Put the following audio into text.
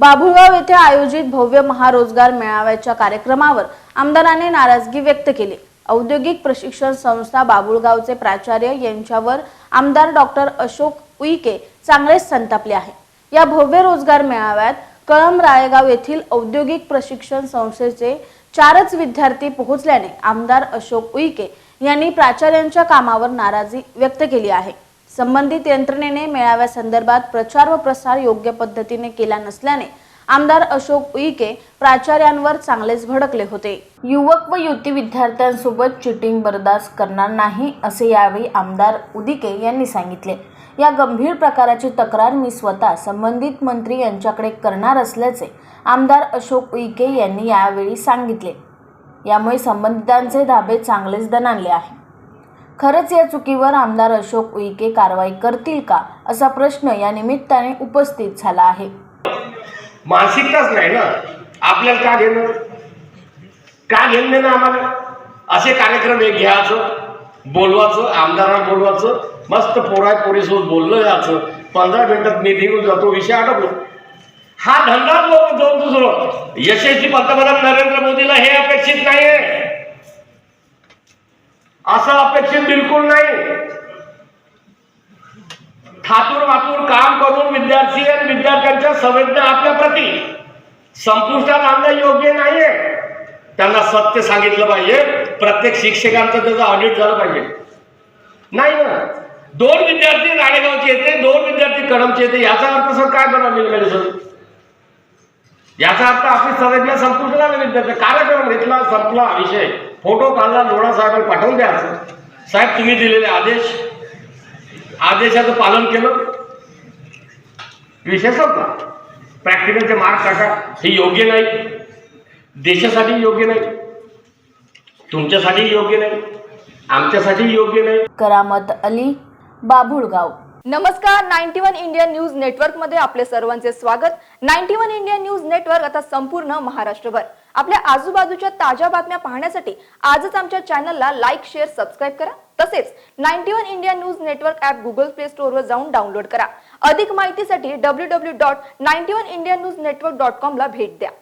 बाभुळगाव येथे आयोजित भव्य महारोजगार मेळाव्याच्या कार्यक्रमावर आमदारांनी नाराजगी व्यक्त केली. औद्योगिक प्रशिक्षण संस्था बाबुळगावचे प्राचार्य यांच्यावर आमदार डॉक्टर अशोक उईके चांगलेच संतापले आहे. या भव्य रोजगार मेळाव्यात कळम राळेगाव येथील औद्योगिक प्रशिक्षण संस्थेचे चारच विद्यार्थी पोहोचल्याने आमदार अशोक उईके यांनी प्राचार्यांच्या कामावर नाराजी व्यक्त केली आहे. संबंधित यंत्रणेने मेळाव्यासंदर्भात प्रचार व प्रसार योग्य पद्धतीने केला नसल्याने आमदार अशोक उईके प्राचार्यांवर चांगलेच भडकले होते. युवक व युती विद्यार्थ्यांसोबत चिटिंग बर्दाश्त करणार नाही असे यावेळी आमदार उदिके यांनी सांगितले. या गंभीर प्रकाराची तक्रार मी स्वतः संबंधित मंत्री यांच्याकडे करणार असल्याचे आमदार अशोक उईके यांनी यावेळी सांगितले. यामुळे संबंधितांचे धाबे चांगलेच दणाणले आहे खरंच या चुकीवर आमदार अशोक उईके कारवाई करतील का असा प्रश्न या निमित्ताने उपस्थित झाला आहे. मानसिकताच नाही ना. आपल्याला का घेणं? का घेणं ना आम्हाला? असे कार्यक्रम एक घ्यायचं बोलवायचं आमदारांना बोलवायचं मस्त पोराय पोरीसोबत बोललं जायचं पंधरा मिनिटात मी निघून जातो विषय आटपलो. हा धंदा जाऊन दुसरं यशस्वी पंतप्रधान नरेंद्र मोदीला हे अपेक्षित नाहीये. असं अपेक्षित बिलकुल नाही. थातूर मातूर काम करून विद्यार्थी आणि विद्यार्थ्यांच्या संवेदना आपल्या प्रती. संपुष्टात आणणं योग्य नाहीये. त्यांना सत्य सांगितलं पाहिजे. प्रत्येक शिक्षकांचं त्याचं ऑडिट झालं पाहिजे. नाही ना? दोन विद्यार्थी राणेगावचे येते दोन विद्यार्थी कडमचे येते. याचा अर्थ सर काय बनवलेलं सर? याचा अर्थ आपली संरचना संपुष्टात आलं विद्यार्थी. कार्यक्रम घेतला संपला विषय. फोटो काढला लोणा साहेबांना पाठवून द्यायचं साहेब तुम्ही दिलेले आदेश. आदेशाचं पालन केलं. विषय संपला. प्रॅक्टिकलचे मार्क टाका हे योग्य नाही. देशासाठी योग्य नाही. तुमच्यासाठी योग्य नाही. आमच्यासाठी योग्य नाही. करामत अली बाभुळगाव. नमस्कार नाईन्टी वन इंडिया न्यूज नेटवर्कमध्ये आपले सर्वांचे स्वागत. Ninety one India news network आता संपूर्ण महाराष्ट्रभर. आपल्या आजूबाजूच्या ताज्या बातम्या पाहण्यासाठी आजच आमच्या चॅनलला लाईक शेअर सबस्क्राईब करा. तसेच ninety one India news network app Google Play स्टोअरवर जाऊन डाउनलोड करा. अधिक माहितीसाठी W W dot ninety one India news network dot कॉमला भेट द्या.